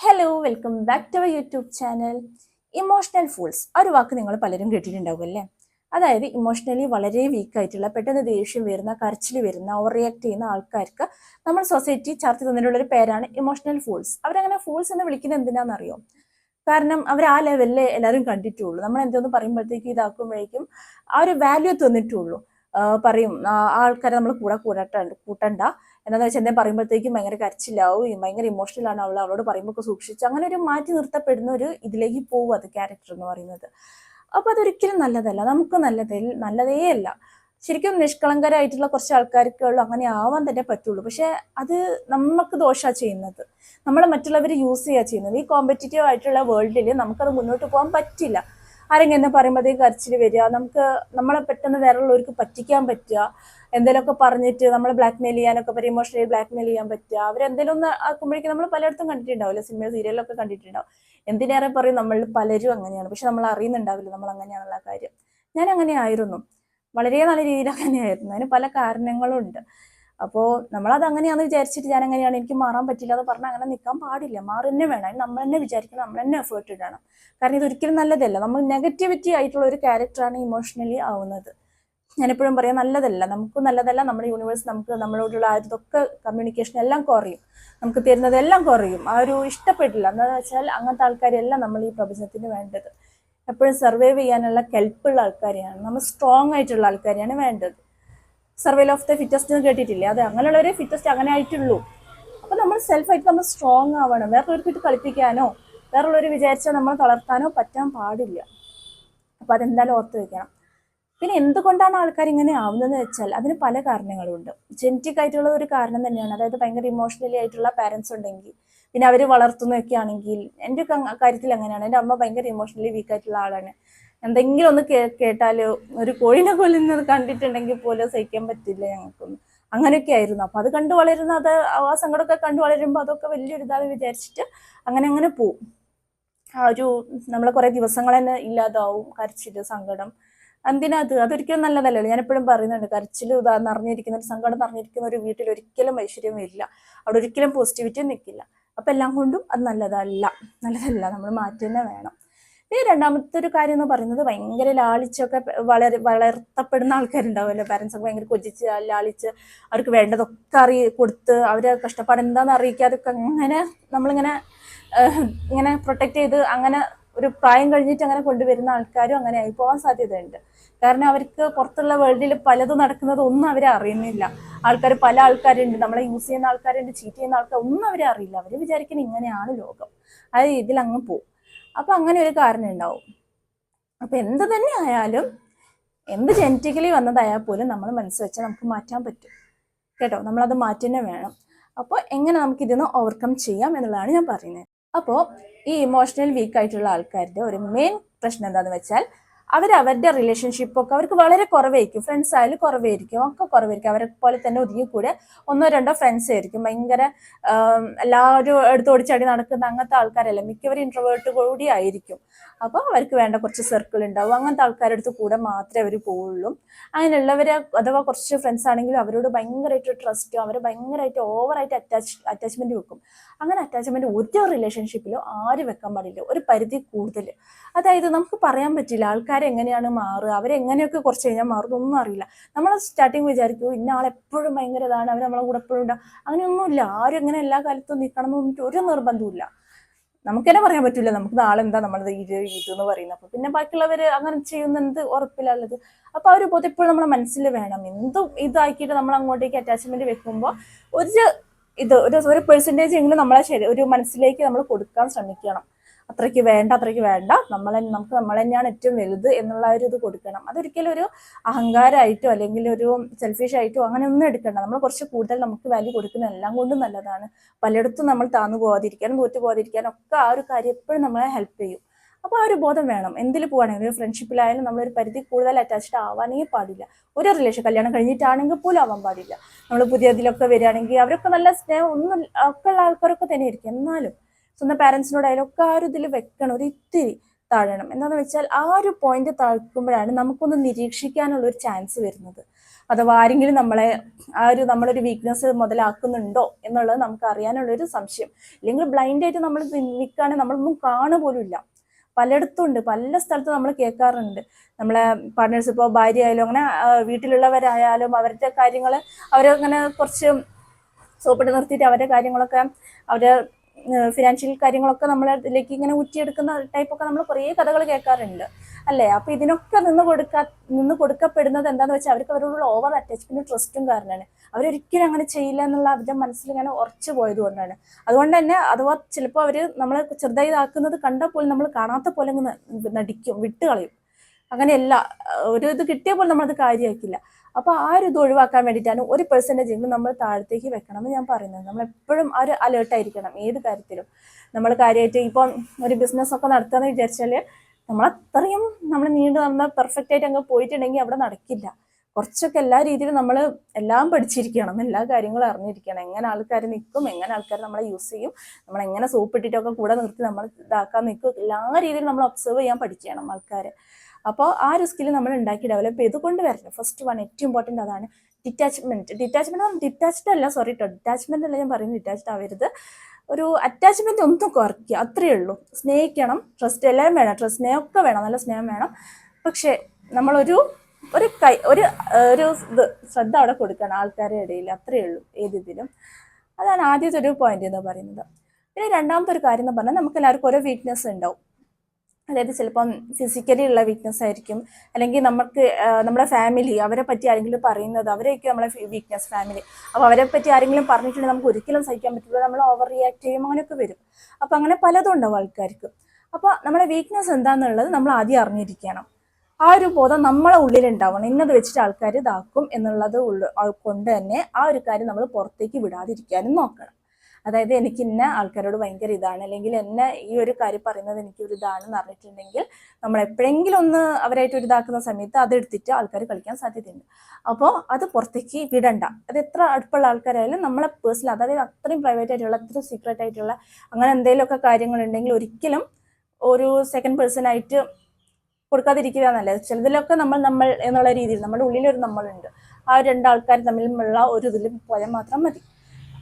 Hello welcome back to our YouTube channel emotional fools ആ ഒരു വാക്ക് നിങ്ങൾ പലരും കേട്ടിട്ടുണ്ടാവും അല്ലേ? അതായത് ഇമോഷണലി വളരെ വീക്ക് ആയിട്ടുള്ള പെട്ടെന്ന് ദേഷ്യം വരുന്ന കരച്ചിൽ വരുന്ന ഓവർ റിയാക്ട് ചെയ്യുന്ന ആൾക്കാർക്ക് നമ്മൾ സൊസൈറ്റി ചർച്ച തന്നിട്ടുള്ള ഒരു പേരാണ് ഇമോഷണൽ ഫൂൾസ് അവരങ്ങനെ ഫൂൾസ് എന്ന് വിളിക്കുന്നത് എന്തിനാണെന്നറിയോ? കാരണം അവർ ആ ലെവലിൽ എല്ലാവരും കണ്ടിട്ടുള്ളൂ. നമ്മൾ എന്തോന്ന് പറയുമ്പോഴത്തേക്ക് ഇതാക്കുമ്പോഴേക്കും ആ ഒരു വാല്യൂ തന്നിട്ടുള്ളൂ. പറയും ആൾക്കാരെ നമ്മൾ കൂടെ കൂടട്ട കൂട്ടണ്ട. എന്താണെന്ന് വെച്ചാൽ എന്തെങ്കിലും പറയുമ്പോഴത്തേക്കും ഭയങ്കര കരച്ചിലാവും ഭയങ്കര ആണ് അവൾ അവളോട് പറയുമ്പോൾ സൂക്ഷിച്ച് അങ്ങനെ ഒരു മാറ്റി നിർത്തപ്പെടുന്ന ഒരു ഇതിലേക്ക് പോകും അത് ക്യാരക്ടർ എന്ന് പറയുന്നത്. അപ്പോൾ അതൊരിക്കലും നല്ലതല്ല നമുക്ക് നല്ലതേ നല്ലതേ അല്ല. ശരിക്കും നിഷ്കളങ്കരായിട്ടുള്ള കുറച്ച് ആൾക്കാർക്കുള്ളൂ അങ്ങനെ ആവാൻ തന്നെ പറ്റുള്ളൂ. പക്ഷെ അത് നമുക്ക് ദോഷമാണ് ചെയ്യുന്നത്. നമ്മൾ മറ്റുള്ളവർ യൂസ് ചെയ്യുക ചെയ്യുന്നത്. ഈ കോമ്പറ്റീറ്റീവ് ആയിട്ടുള്ള വേൾഡിൽ നമുക്കത് മുന്നോട്ട് പോകാൻ പറ്റില്ല. ആരെങ്കിലും എന്ന് പറയുമ്പോഴത്തേക്ക് കരച്ചിൽ വരിക. നമുക്ക് നമ്മളെ പെട്ടെന്ന് വേറെയുള്ളവർക്ക് പറ്റിക്കാൻ പറ്റുക. എന്തെങ്കിലുമൊക്കെ പറഞ്ഞിട്ട് നമ്മളെ ബ്ലാക്ക് മെയിൽ ചെയ്യാനൊക്കെ പറയും ഇമോഷണലി ബ്ലാക്ക് മെയിൽ ചെയ്യാൻ പറ്റുക. അവരെന്തെങ്കിലും ഒന്ന് ആക്കുമ്പോഴേക്കും നമ്മൾ പലയിടത്തും കണ്ടിട്ടുണ്ടാവില്ല. സിനിമ സീരിയലൊക്കെ കണ്ടിട്ടുണ്ടാവും. എന്തിനേറെ പറയും നമ്മൾ പലരും അങ്ങനെയാണ്. പക്ഷെ നമ്മൾ അറിയുന്നുണ്ടാവില്ല നമ്മൾ അങ്ങനെയാണുള്ള കാര്യം. ഞാൻ അങ്ങനെ ആയിരുന്നു. വളരെ നല്ല രീതിയിൽ അങ്ങനെയായിരുന്നു. അതിന് പല കാരണങ്ങളും ഉണ്ട് അപ്പോൾ നമ്മളത് അങ്ങനെയാണെന്ന് വിചാരിച്ചിട്ട് ഞാൻ അങ്ങനെയാണ് എനിക്ക് മാറാൻ പറ്റില്ല എന്ന് പറഞ്ഞാൽ അങ്ങനെ നിൽക്കാൻ പാടില്ല. മാറി തന്നെ വേണം. നമ്മൾ തന്നെ വിചാരിക്കണം. നമ്മൾ തന്നെ എഫേർട്ട് ഇടണം. കാരണം ഇത് ഒരിക്കലും നല്ലതല്ല. നമ്മൾ നെഗറ്റിവിറ്റി ആയിട്ടുള്ള ഒരു ക്യാരക്ടറാണ് ഇമോഷണലി ആവുന്നത്. ഞാനെപ്പോഴും പറയാം നല്ലതല്ല. നമുക്ക് നല്ലതല്ല. നമ്മുടെ യൂണിവേഴ്സ് നമുക്ക് നമ്മളോടുള്ള ആ ഇതൊക്കെ കമ്മ്യൂണിക്കേഷൻ എല്ലാം കുറയും. നമുക്ക് തരുന്നതെല്ലാം കുറയും. ആ ഒരു ഇഷ്ടപ്പെട്ടില്ല എന്താണെന്ന് വെച്ചാൽ അങ്ങനത്തെ ആൾക്കാരെല്ലാം നമ്മൾ ഈ പ്രപഞ്ചത്തിന് വേണ്ടത്. എപ്പോഴും സർവൈവ് ചെയ്യാനുള്ള കെൽപ്പുള്ള ആൾക്കാരെയാണ്. നമ്മൾ സ്ട്രോങ് ആയിട്ടുള്ള ആൾക്കാരെയാണ് വേണ്ടത്. സർവൈൽ ഓഫ് ദ ഫിറ്റസ്റ്റ് എന്ന് കേട്ടിട്ടില്ലേ? അത് അങ്ങനെയുള്ളവരെ ഫിറ്റസ്റ്റ് അങ്ങനെ ആയിട്ടുള്ളൂ. അപ്പോൾ നമ്മൾ സെൽഫായിട്ട് നമ്മൾ സ്ട്രോങ് ആവണം. വേറൊരുക്കിട്ട് കളിപ്പിക്കാനോ വേറുള്ളവർ വിചാരിച്ചാൽ നമ്മൾ തളർത്താനോ പറ്റാൻ പാടില്ല. അപ്പോൾ അതെന്തായാലും ഓർത്ത് വെക്കണം. പിന്നെ എന്തുകൊണ്ടാണ് ആൾക്കാർ ഇങ്ങനെ ആവുന്നതെന്ന് വെച്ചാൽ അതിന് പല കാരണങ്ങളുണ്ട്. ജെനറ്റിക് ആയിട്ടുള്ള ഒരു കാരണം തന്നെയാണ്. അതായത് ഭയങ്കര ഇമോഷണലി ആയിട്ടുള്ള പാരൻസ് ഉണ്ടെങ്കിൽ പിന്നെ അവർ വളർത്തുന്നൊക്കെ ആണെങ്കിൽ എന്റെ കാര്യത്തിൽ അങ്ങനെയാണ്. എന്റെ അമ്മ ഭയങ്കര ഇമോഷണലി വീക്കായിട്ടുള്ള ആളാണ്. എന്തെങ്കിലും ഒന്ന് കേട്ടാൽ ഒരു കോഴിനെ കൊല്ലുന്നത് കണ്ടിട്ടുണ്ടെങ്കിൽ പോലും സഹിക്കാൻ പറ്റില്ല ഞങ്ങൾക്കൊന്നും. അങ്ങനെയൊക്കെ ആയിരുന്നു. അപ്പോൾ അത് കണ്ടു വളരുന്ന അത് ആ സങ്കടമൊക്കെ കണ്ടു വളരുമ്പോൾ അതൊക്കെ വലിയൊരു ഇതാണ് വിചാരിച്ചിട്ട് അങ്ങനെ അങ്ങനെ പോവും. ആ ഒരു നമ്മളെ കുറേ ദിവസങ്ങൾ തന്നെ ഇല്ലാതാവും കരച്ചിൽ സങ്കടം. എന്തിനാ അത്? അതൊരിക്കലും നല്ലതല്ലല്ലോ. ഞാൻ എപ്പോഴും പറയുന്നുണ്ട് കരച്ചിൽ ഇതാ നിറഞ്ഞിരിക്കുന്ന ഒരു സങ്കടം നിറഞ്ഞിരിക്കുന്ന ഒരു വീട്ടിൽ ഒരിക്കലും ഐശ്വര്യം വരില്ല. അവിടെ ഒരിക്കലും പോസിറ്റിവിറ്റി നിൽക്കില്ല. അപ്പം എല്ലാം കൊണ്ടും അത് നല്ലതല്ല. നല്ലതല്ല. നമ്മൾ മാറ്റി തന്നെ വേണം. ഈ രണ്ടാമത്തെ ഒരു കാര്യം എന്ന് പറയുന്നത് ഭയങ്കര ലാളിച്ചൊക്കെ വളരെ വളർത്തപ്പെടുന്ന ആൾക്കാരുണ്ടാവുമല്ലോ. പാരൻസ് ഒക്കെ ഭയങ്കര കൊജിച്ച് ലാളിച്ച് അവർക്ക് വേണ്ടതൊക്കെ അറിയി കൊടുത്ത് അവരെ കഷ്ടപ്പാട് എന്താണെന്ന് അറിയിക്കാതൊക്കെ അങ്ങനെ നമ്മളിങ്ങനെ ഇങ്ങനെ പ്രൊട്ടക്ട് ചെയ്ത് അങ്ങനെ ഒരു പ്രായം കഴിഞ്ഞിട്ട് അങ്ങനെ കൊണ്ടുവരുന്ന ആൾക്കാരും അങ്ങനെ ആയി പോകാൻ സാധ്യതയുണ്ട്. കാരണം അവർക്ക് പുറത്തുള്ള വേൾഡിൽ പലതും നടക്കുന്നത് ഒന്നും അവരെ അറിയുന്നില്ല. ആൾക്കാർ പല ആൾക്കാരുണ്ട് നമ്മളെ യൂസ് ചെയ്യുന്ന ആൾക്കാരുണ്ട് ചീറ്റ് ചെയ്യുന്ന ആൾക്കാർ ഒന്നും അവരെ അറിയില്ല. അവർ വിചാരിക്കുന്നത് ഇങ്ങനെയാണ് ലോകം. ആ രീതിയിൽ അങ്ങ് പോകും അപ്പൊ അങ്ങനെ ഒരു കാരണം ഉണ്ടാവും. അപ്പൊ എന്ത് തന്നെ ആയാലും എന്ത് ജനറ്റിക്കലി വന്നതായാൽ പോലും നമ്മൾ മനസ്സ് വെച്ചാൽ നമുക്ക് മാറ്റാൻ പറ്റും. കേട്ടോ? നമ്മളത് മാറ്റി തന്നെ വേണം. അപ്പോൾ എങ്ങനെ നമുക്ക് ഇതിന്ന് ഓവർകം ചെയ്യാം എന്നുള്ളതാണ് ഞാൻ പറയുന്നത്. അപ്പോൾ ഈ ഇമോഷണൽ വീക്ക് ആയിട്ടുള്ള ആൾക്കാരുടെ ഒരു മെയിൻ പ്രശ്നം എന്താണെന്ന് വെച്ചാൽ അവർ അവരുടെ റിലേഷൻഷിപ്പ് ഒക്കെ അവർക്ക് വളരെ കുറവായിരിക്കും. ഫ്രണ്ട്സ് ആയാലും കുറവായിരിക്കും. ഒക്കെ കുറവായിരിക്കും. അവരെ പോലെ തന്നെ ഒതുങ്ങി കൂടെ ഒന്നോ രണ്ടോ ഫ്രണ്ട്സ് ആയിരിക്കും. ഭയങ്കര എല്ലാവരും എടുത്ത് ഓടിച്ചാടി നടക്കുന്ന അങ്ങനത്തെ ആൾക്കാരല്ല. മിക്കവരും ഇൻട്രവേർട്ട് കൂടി ആയിരിക്കും. അപ്പോൾ അവർക്ക് വേണ്ട കുറച്ച് സർക്കിൾ ഉണ്ടാവും. അങ്ങനത്തെ ആൾക്കാരുടെ അടുത്ത് കൂടെ മാത്രമേ അവർ പോവുള്ളൂ. അങ്ങനെയുള്ളവർ അഥവാ കുറച്ച് ഫ്രണ്ട്സ് ആണെങ്കിലും അവരോട് ഭയങ്കരമായിട്ട് ട്രസ്റ്റും അവർ ഭയങ്കരമായിട്ട് ഓവറായിട്ട് അറ്റാച്ച് അറ്റാച്ച്മെന്റ് വെക്കും. അങ്ങനെ അറ്റാച്ച്മെന്റ് ഒരു റിലേഷൻഷിപ്പിലോ ആര് വെക്കാൻ പാടില്ല. ഒരു പരിധി കൂടുതൽ അതായത് നമുക്ക് പറയാൻ പറ്റില്ല ആൾക്കാർ എങ്ങനെയാണ് മാറുക? അവരെങ്ങനെയൊക്കെ കുറച്ച് കഴിഞ്ഞാൽ മാറും ഒന്നും അറിയില്ല. നമ്മൾ സ്റ്റാർട്ടിങ് വിചാരിക്കും ഇന്ന ആളെപ്പോഴും ഭയങ്കര ഇതാണ് അവർ നമ്മളെ കൂടെ എപ്പോഴും ഉണ്ടാവും അങ്ങനെയൊന്നുമില്ല. ആരും എങ്ങനെ എല്ലാ കാലത്തും നിൽക്കണം എന്ന് പറഞ്ഞിട്ട് ഒരു നിർബന്ധമില്ല നമുക്ക് തന്നെ പറയാൻ പറ്റില്ല നമുക്ക് നാളെ എന്താ നമ്മൾ ഇത് ഇത് എന്ന് പറയുന്നത്? അപ്പൊ പിന്നെ ബാക്കിയുള്ളവർ അങ്ങനെ ചെയ്യുന്നത് ഉറപ്പില്ലാത്തത് അപ്പൊ ആ ഒരു ബോധം എപ്പോഴും നമ്മുടെ മനസ്സിൽ വേണം. എന്തും ഇതാക്കിയിട്ട് നമ്മൾ അങ്ങോട്ടേക്ക് അറ്റാച്ച്മെന്റ് വെക്കുമ്പോൾ ഒരു ഇത് ഒരു ഒരു പെർസെന്റേജ് എങ്കിലും നമ്മളെ ഒരു മനസ്സിലേക്ക് നമ്മൾ കൊടുക്കാൻ ശ്രമിക്കണം. അത്രയ്ക്ക് വേണ്ട അത്രയ്ക്ക് വേണ്ട. നമ്മൾ നമുക്ക് നമ്മൾ തന്നെയാണ് ഏറ്റവും വലുത് എന്നുള്ള ഒരു ഇത് കൊടുക്കണം. അതൊരിക്കലും ഒരു അഹങ്കാരമായിട്ടോ അല്ലെങ്കിൽ ഒരു സെൽഫിഷ് ആയിട്ടോ അങ്ങനെ ഒന്നും എടുക്കണ്ട. നമ്മൾ കുറച്ച് കൂടുതൽ നമുക്ക് വാല്യൂ കൊടുക്കുന്ന എല്ലാം കൊണ്ടും നല്ലതാണ്. പലയിടത്തും നമ്മൾ താന്നു പോകാതിരിക്കാനും തോറ്റു പോകാതിരിക്കാനും ഒക്കെ ആ ഒരു കാര്യം എപ്പോഴും നമ്മളെ ഹെൽപ്പ് ചെയ്യും. അപ്പോൾ ആ ഒരു ബോധം വേണം. എന്തിൽ പോവാണെങ്കിൽ ഒരു ഫ്രണ്ട്ഷിപ്പിലായാലും നമ്മളൊരു പരിധി കൂടുതൽ അറ്റാച്ച്ഡ് ആവാനേ പാടില്ല. ഒരു റിലേഷൻ കല്യാണം കഴിഞ്ഞിട്ടാണെങ്കിൽ പോലും ആവാൻ പാടില്ല. നമ്മൾ പുതിയ ഇതിലൊക്കെ വരികയാണെങ്കിൽ അവരൊക്കെ നല്ല സ്നേഹം ഒന്നും ഒക്കെ ഉള്ള ആൾക്കാരൊക്കെ തന്നെ ആയിരിക്കും എന്നാലും സ്വന്തം പാരൻസിനോടായാലും ഒക്കെ ആ ഒരു ഇതിൽ വെക്കണം ഒരു ഇത്തിരി താഴണം. എന്താണെന്ന് വെച്ചാൽ ആ ഒരു പോയിന്റ് താഴ്ക്കുമ്പോഴാണ് നമുക്കൊന്ന് നിരീക്ഷിക്കാനുള്ള ഒരു ചാൻസ് വരുന്നത്. അഥവാ ആരെങ്കിലും നമ്മളെ ആ ഒരു നമ്മളൊരു വീക്ക്നെസ് മുതലാക്കുന്നുണ്ടോ എന്നുള്ളത് നമുക്ക് അറിയാനുള്ള ഒരു സംശയം. ഇല്ലെങ്കിൽ ബ്ലൈൻഡ് ആയിട്ട് നമ്മൾ നിൽക്കുകയാണെങ്കിൽ നമ്മളൊന്നും കാണുക പോലും ഇല്ല. പലയിടത്തും ഉണ്ട് പല സ്ഥലത്തും നമ്മൾ കേൾക്കാറുണ്ട്. നമ്മളെ പാർട്ട്നേഴ്സ് ഇപ്പോൾ ഭാര്യ ആയാലും അങ്ങനെ വീട്ടിലുള്ളവരായാലും അവരുടെ കാര്യങ്ങൾ അവരങ്ങനെ കുറച്ച് സോപ്പിട്ട് നിർത്തിയിട്ട് അവരുടെ കാര്യങ്ങളൊക്കെ അവരുടെ ഫിനാൻഷ്യൽ കാര്യങ്ങളൊക്കെ നമ്മൾ ഇതിലേക്ക് ഇങ്ങനെ ഊറ്റിയെടുക്കുന്ന ടൈപ്പൊക്കെ നമ്മൾ കുറേ കഥകൾ കേൾക്കാറുണ്ട്. അല്ലേ? അപ്പൊ ഇതിനൊക്കെ നിന്ന് കൊടുക്കാ നിന്ന് കൊടുക്കപ്പെടുന്നത് എന്താണെന്ന് വെച്ചാൽ അവർക്ക് അവരോടുള്ള ഓവർ അറ്റാച്ച്മെന്റ് ട്രസ്റ്റും കാരണമാണ്. അവരൊരിക്കലും അങ്ങനെ ചെയ്യില്ല എന്നുള്ള അവരുടെ മനസ്സിൽ ഇങ്ങനെ ഉറച്ചു പോയത് കൊണ്ടാണ്. അതുകൊണ്ട് തന്നെ അഥവാ ചിലപ്പോൾ അവർ നമ്മളെ ചെറുതായി ഇതാക്കുന്നത് കണ്ടാൽ പോലും നമ്മൾ കാണാത്ത പോലെ അങ്ങ് നടിക്കും വിട്ടുകളയും. അങ്ങനെയല്ല ഒരു ഇത് കിട്ടിയ പോലെ നമ്മളത് കാര്യമാക്കില്ല അപ്പോൾ ആ ഒരു ഇത് ഒഴിവാക്കാൻ വേണ്ടിയിട്ടാണ് ഒരു പെർസെന്റേജ് എങ്കിലും നമ്മൾ താഴത്തേക്ക് വെക്കണം എന്ന് ഞാൻ പറയുന്നത്. നമ്മൾ എപ്പോഴും ആ ഒരു അലേർട്ടായിരിക്കണം ഏത് കാര്യത്തിലും. നമ്മൾ കാര്യമായിട്ട് ഇപ്പം ഒരു ബിസിനസ് ഒക്കെ നടത്തുകയെന്ന് വിചാരിച്ചാൽ നമ്മൾ അത്രയും നമ്മൾ നീണ്ടു നടന്ന പെർഫെക്റ്റ് ആയിട്ട് അങ്ങ് പോയിട്ടുണ്ടെങ്കിൽ അവിടെ നടക്കില്ല. കുറച്ചൊക്കെ എല്ലാ രീതിയിലും നമ്മൾ എല്ലാം പഠിച്ചിരിക്കണം എല്ലാ കാര്യങ്ങളും അറിഞ്ഞിരിക്കണം. എങ്ങനെ ആൾക്കാർ നിൽക്കും എങ്ങനെ ആൾക്കാർ നമ്മളെ യൂസ് ചെയ്യും നമ്മൾ എങ്ങനെ സോപ്പ് ഇട്ടിട്ടൊക്കെ കൂടെ നിർത്തി നമ്മൾ ഇതാക്കാൻ നിൽക്കും. എല്ലാ രീതിയിലും നമ്മൾ ഒബ്സർവ് ചെയ്യാൻ പഠിക്കണം ആൾക്കാരെ. അപ്പോൾ ആ ഒരു സ്കില്ല് നമ്മൾ ഉണ്ടാക്കി ഡെവലപ്പ് ചെയ്ത് കൊണ്ടുവരണം ഫസ്റ്റ് വൺ ഏറ്റവും ഇമ്പോർട്ടന്റ് അതാണ് ഡിറ്റാച്ച്മെന്റ് ഡിറ്റാച്ച്മെന്റ് ഡിറ്റാച്ച്ഡ് അല്ല സോറി കേട്ടോ ഡിറ്റാച്ച്മെന്റ് അല്ല ഞാൻ പറയുന്നത് ഡിറ്റാച്ച്ഡ് ആവരുത്. ഒരു അറ്റാച്ച്മെന്റ് ഒന്നും കുറയ്ക്കുക അത്രയേ ഉള്ളൂ. സ്നേഹിക്കണം ട്രസ്റ്റ് എല്ലാവരും വേണം. ട്രസ്റ്റ് സ്നേഹമൊക്കെ വേണം നല്ല സ്നേഹം വേണം. പക്ഷേ നമ്മളൊരു ഒരു കൈ ഒരു ഒരു ഇത് ശ്രദ്ധ അവിടെ കൊടുക്കണം ആൾക്കാരുടെ ഇടയിൽ. അത്രയേ ഉള്ളൂ ഏത് ഇതിലും. അതാണ് ആദ്യത്തെ ഒരു പോയിന്റ് എന്ന് പറയുന്നത്. പിന്നെ രണ്ടാമത്തെ ഒരു കാര്യം എന്ന് പറഞ്ഞാൽ നമുക്ക് എല്ലാവർക്കും ഓരോ വീക്ക്നെസ് ഉണ്ടാവും അതായത് ചിലപ്പം ഫിസിക്കലി ഉള്ള വീക്ക്നെസ് ആയിരിക്കും. അല്ലെങ്കിൽ നമുക്ക് നമ്മുടെ ഫാമിലി അവരെ പറ്റി ആരെങ്കിലും പറയുന്നത് അവരെയൊക്കെ നമ്മളെ വീക്ക്നെസ് ഫാമിലി അപ്പോൾ അവരെ പറ്റി ആരെങ്കിലും പറഞ്ഞിട്ടുണ്ടെങ്കിൽ നമുക്ക് ഒരിക്കലും സഹിക്കാൻ പറ്റില്ല. നമ്മൾ ഓവർ റിയാക്ട് ചെയ്യും അങ്ങനെയൊക്കെ വരും. അപ്പോൾ അങ്ങനെ പലതും ഉണ്ടാവും ആൾക്കാർക്ക്. അപ്പോൾ നമ്മുടെ വീക്ക്നെസ് എന്താണെന്നുള്ളത് നമ്മൾ ആദ്യം അറിഞ്ഞിരിക്കണം. ആ ഒരു ബോധം നമ്മളെ ഉള്ളിലുണ്ടാവണം ഇന്നത് വെച്ചിട്ട് ആൾക്കാർ ഇതാക്കും എന്നുള്ളത് കൊണ്ട് തന്നെ ആ ഒരു കാര്യം നമ്മൾ പുറത്തേക്ക് വിടാതിരിക്കാനും നോക്കണം. അതായത് എനിക്ക് ഇന്ന ആൾക്കാരോട് ഭയങ്കര ഇതാണ് അല്ലെങ്കിൽ എന്നെ ഈ ഒരു കാര്യം പറയുന്നത് എനിക്ക് ഒരു ഇതാണെന്ന് അറിഞ്ഞിട്ടുണ്ടെങ്കിൽ നമ്മൾ എപ്പോഴെങ്കിലും ഒന്ന് അവരായിട്ട് ഒരു ഇതാക്കുന്ന സമയത്ത് അതെടുത്തിട്ട് ആൾക്കാർ കളിക്കാൻ സാധ്യതയുണ്ട്. അപ്പോൾ അത് പുറത്തേക്ക് വിടണ്ട. അത് എത്ര അടുപ്പുള്ള ആൾക്കാരായാലും നമ്മളെ പേഴ്സണൽ അതായത് അത്രയും പ്രൈവറ്റ് ആയിട്ടുള്ള അത്രയും സീക്രട്ട് ആയിട്ടുള്ള അങ്ങനെ എന്തെങ്കിലുമൊക്കെ കാര്യങ്ങളുണ്ടെങ്കിൽ ഒരിക്കലും ഒരു സെക്കൻഡ് പേഴ്സൺ ആയിട്ട് കൊടുക്കാതിരിക്കുക നല്ലത്. ചിലതിലൊക്കെ നമ്മൾ നമ്മൾ എന്നുള്ള രീതിയിൽ നമ്മുടെ ഉള്ളിലൊരു നമ്മളുണ്ട്. ആ രണ്ടാൾക്കാർ തമ്മിലുള്ള ഒരു ഇതിൽ പോയാൽ മാത്രം മതി.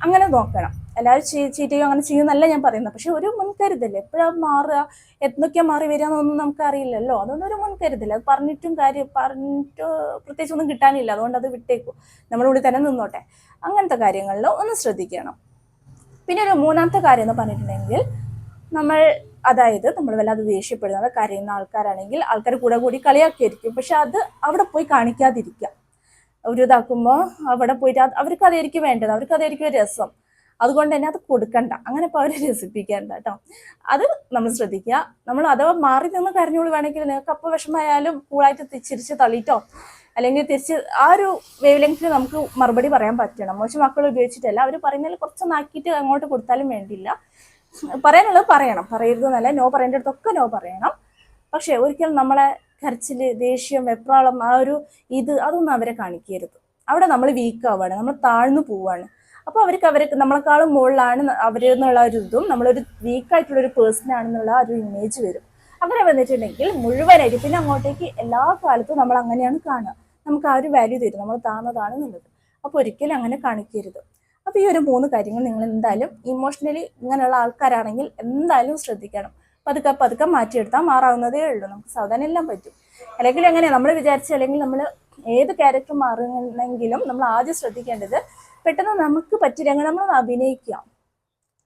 അങ്ങനെ നോക്കണം. എല്ലാവരും ചീറ്റ് ചെയ്യും അങ്ങനെ ചെയ്യുന്നല്ല ഞാൻ പറയുന്നത്. പക്ഷെ ഒരു മുൻകരുതൽ. എപ്പോഴാണ് മാറുക? എന്തൊക്കെയാ മാറി വരിക എന്നൊന്നും നമുക്ക് അറിയില്ലല്ലോ അതുകൊണ്ട് ഒരു മുൻകരുതൽ. അത് പറഞ്ഞിട്ടും കാര്യം പറഞ്ഞിട്ട് പ്രത്യേകിച്ച് ഒന്നും കിട്ടാനില്ല. അതുകൊണ്ട് അത് വിട്ടേക്കും. നമ്മുടെ ഉള്ളിൽ തന്നെ നിന്നോട്ടെ. അങ്ങനത്തെ കാര്യങ്ങളിൽ ഒന്ന് ശ്രദ്ധിക്കണം. പിന്നെ ഒരു മൂന്നാമത്തെ കാര്യം എന്ന് പറഞ്ഞിട്ടുണ്ടെങ്കിൽ നമ്മൾ അതായത് നമ്മൾ വല്ലാതെ ദേഷ്യപ്പെടുന്നത് കരയുന്ന ആൾക്കാരാണെങ്കിൽ ആൾക്കാർ കൂടെ കൂടി കളിയാക്കിയായിരിക്കും പക്ഷെ അത് അവിടെ പോയി കാണിക്കാതിരിക്കുക. ഒരു ഇതാക്കുമ്പോൾ അവിടെ പോയിട്ട് അവർക്ക് അതായിരിക്കും വേണ്ടത് അവർക്ക് അതായിരിക്കും രസം. അതുകൊണ്ട് തന്നെ അത് കൊടുക്കണ്ട. അങ്ങനെ ഇപ്പോൾ അവരെ രസിപ്പിക്കണ്ട കേട്ടോ. അത് നമ്മൾ ശ്രദ്ധിക്കുക. നമ്മൾ അഥവാ മാറി നിന്ന് കരഞ്ഞോളൂ വേണമെങ്കിൽ നിങ്ങൾക്ക് അപ്പോൾ വിഷമമായാലും കൂളായിട്ട് തിരിച്ചിരിച്ച് ചിരിച്ച് തള്ളിയിട്ടോ അല്ലെങ്കിൽ തിരിച്ച് ആ ഒരു വേവ് ലെങ്ത്തിൽ നമുക്ക് മറുപടി പറയാൻ പറ്റണം. മോശം മക്കൾ ഉപയോഗിച്ചിട്ടല്ല. അവർ പറയുന്നതിൽ കുറച്ച് നാക്കിയിട്ട് അങ്ങോട്ട് കൊടുത്താലും വേണ്ടില്ല പറയാനുള്ളത് പറയണം. പറയരുത് എന്നല്ല നോ പറയേണ്ടടുത്തൊക്കെ നോ പറയണം. പക്ഷെ ഒരിക്കലും നമ്മളെ കരച്ചിൽ ദേഷ്യം വെപ്രാളം ആ ഒരു ഇത് അതൊന്നും അവരെ കാണിക്കരുത്. അവിടെ നമ്മൾ വീക്ക് ആവുകയാണ് നമ്മൾ താഴ്ന്നു പോവാണ് അപ്പോൾ അവർക്ക് അവരെ നമ്മളെക്കാളും മുകളിലാണ് അവരെന്നുള്ള ഒരു ഇതും നമ്മളൊരു വീക്കായിട്ടുള്ള ഒരു പേഴ്സൺ ആണെന്നുള്ള ഒരു ഇമേജ് വരും. അങ്ങനെ വന്നിട്ടുണ്ടെങ്കിൽ മുഴുവനായിട്ട് പിന്നെ അങ്ങോട്ടേക്ക് എല്ലാ കാലത്തും നമ്മൾ അങ്ങനെയാണ് കാണുക. നമുക്ക് ആ ഒരു വാല്യൂ തരും നമ്മൾ താന്നതാണ് എന്നുള്ളത്. അപ്പോൾ ഒരിക്കലും അങ്ങനെ കാണിക്കരുത്. അപ്പോൾ ഈ ഒരു മൂന്ന് കാര്യങ്ങൾ നിങ്ങൾ എന്തായാലും ഇമോഷണലി ഇങ്ങനെയുള്ള ആൾക്കാരാണെങ്കിൽ എന്തായാലും ശ്രദ്ധിക്കണം. പതുക്കെ പതുക്കെ മാറ്റിയെടുത്താൽ മാറാവുന്നതേ ഉള്ളൂ. നമുക്ക് സാധാരണ എല്ലാം പറ്റും. അല്ലെങ്കിൽ എങ്ങനെയാണ് നമ്മൾ വിചാരിച്ച അല്ലെങ്കിൽ നമ്മൾ ഏത് ക്യാരക്ടർ മാറുന്നെങ്കിലും നമ്മൾ ആദ്യം ശ്രദ്ധിക്കേണ്ടത് പെട്ടെന്ന് നമുക്ക് പറ്റില്ലെങ്കിൽ നമ്മൾ അഭിനയിക്കുക.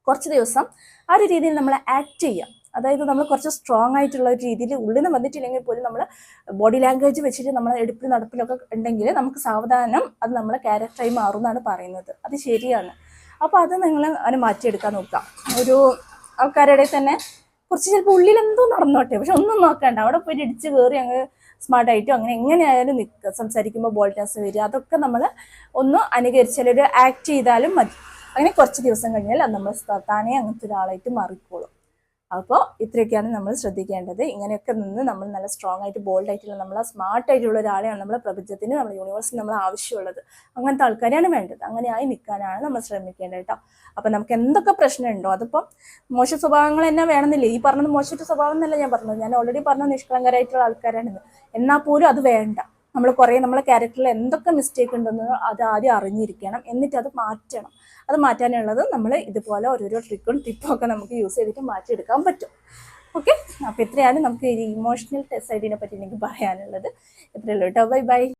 കുറച്ച് ദിവസം ആ ഒരു രീതിയിൽ നമ്മൾ ആക്ട് ചെയ്യാം അതായത് നമ്മൾ കുറച്ച് സ്ട്രോങ് ആയിട്ടുള്ള ഒരു രീതിയിൽ ഉള്ളിൽ നിന്ന് വന്നിട്ടില്ലെങ്കിൽ പോലും നമ്മൾ ബോഡി ലാംഗ്വേജ് വെച്ചിട്ട് നമ്മൾ എടുപ്പിൽ നടപ്പിലൊക്കെ ഉണ്ടെങ്കിൽ നമുക്ക് സാവധാനം അത് നമ്മളെ ക്യാരക്ടറായി മാറും എന്നാണ് പറയുന്നത്. അത് ശരിയാണ്. അപ്പോൾ അത് നിങ്ങൾ അതിനെ മാറ്റിയെടുക്കാൻ നോക്കുക. ഒരു ആൾക്കാരുടെ തന്നെ കുറച്ച് ചിലപ്പോൾ ഉള്ളിൽ എന്തോ നടന്നോട്ടെ പക്ഷെ ഒന്നും നോക്കണ്ട. അവിടെ പോയിട്ട് ഇടിച്ച് കയറി അങ്ങ് സ്മാർട്ടായിട്ടോ അങ്ങനെ എങ്ങനെയായാലും നിൽക്കുക സംസാരിക്കുമ്പോൾ ബോൾട്ടൻസ് വരിക. അതൊക്കെ നമ്മൾ ഒന്ന് അനുകരിച്ചാൽ ഒരു ആക്ട് ചെയ്താലും മതി. അങ്ങനെ കുറച്ച് ദിവസം കഴിഞ്ഞാൽ നമ്മൾ താനേ അങ്ങനത്തെ ഒരാളായിട്ട് മാറിക്കോളും. അപ്പോൾ ഇത്രയൊക്കെയാണ് നമ്മൾ ശ്രദ്ധിക്കേണ്ടത്. ഇങ്ങനെയൊക്കെ നിന്ന് നമ്മൾ നല്ല സ്ട്രോങ് ആയിട്ട് ബോൾഡ് ആയിട്ടുള്ള നമ്മൾ സ്മാർട്ട് ആയിട്ടുള്ള ഒരാളെയാണ് നമ്മുടെ പ്രപഞ്ചത്തിന് നമ്മൾ യൂണിവേഴ്സിന് നമ്മൾ ആവശ്യമുള്ളത്. അങ്ങനത്തെ ആൾക്കാരെയാണ് വേണ്ടത്. അങ്ങനെയായി നിൽക്കാനാണ് നമ്മൾ ശ്രമിക്കേണ്ടത് കേട്ടോ. അപ്പം നമുക്ക് എന്തൊക്കെ പ്രശ്നമുണ്ടോ? അതിപ്പം മോശ സ്വഭാവങ്ങൾ തന്നെ വേണമെന്നില്ല. ഈ പറഞ്ഞത് മോശമായിട്ട് സ്വഭാവം എന്നല്ല ഞാൻ പറഞ്ഞത്. ഞാൻ ഓൾറെഡി പറഞ്ഞ നിഷ്കളങ്കരായിട്ടുള്ള ആൾക്കാരാണെന്ന്. എന്നാൽ പോലും അത് വേണ്ട. നമ്മൾ കുറേ നമ്മളെ ക്യാരക്ടറിൽ എന്തൊക്കെ മിസ്റ്റേക്ക് ഉണ്ടെന്ന് അത് ആദ്യം അറിഞ്ഞിരിക്കണം. എന്നിട്ട് അത് മാറ്റണം. അത് മാറ്റാനുള്ളത് നമ്മൾ ഇതുപോലെ ഓരോരോ ട്രിക്കും ടിപ്പും ഒക്കെ നമുക്ക് യൂസ് ചെയ്തിട്ട് മാറ്റിയെടുക്കാൻ പറ്റും. ഓക്കെ അപ്പോൾ ഇത്രയാണ് നമുക്ക് ഈ ഇമോഷണൽ സൈഡിനെ പറ്റി എനിക്ക് പറയാനുള്ളത്. ഇത്രയുള്ളൂ കേട്ടോ. Bye bye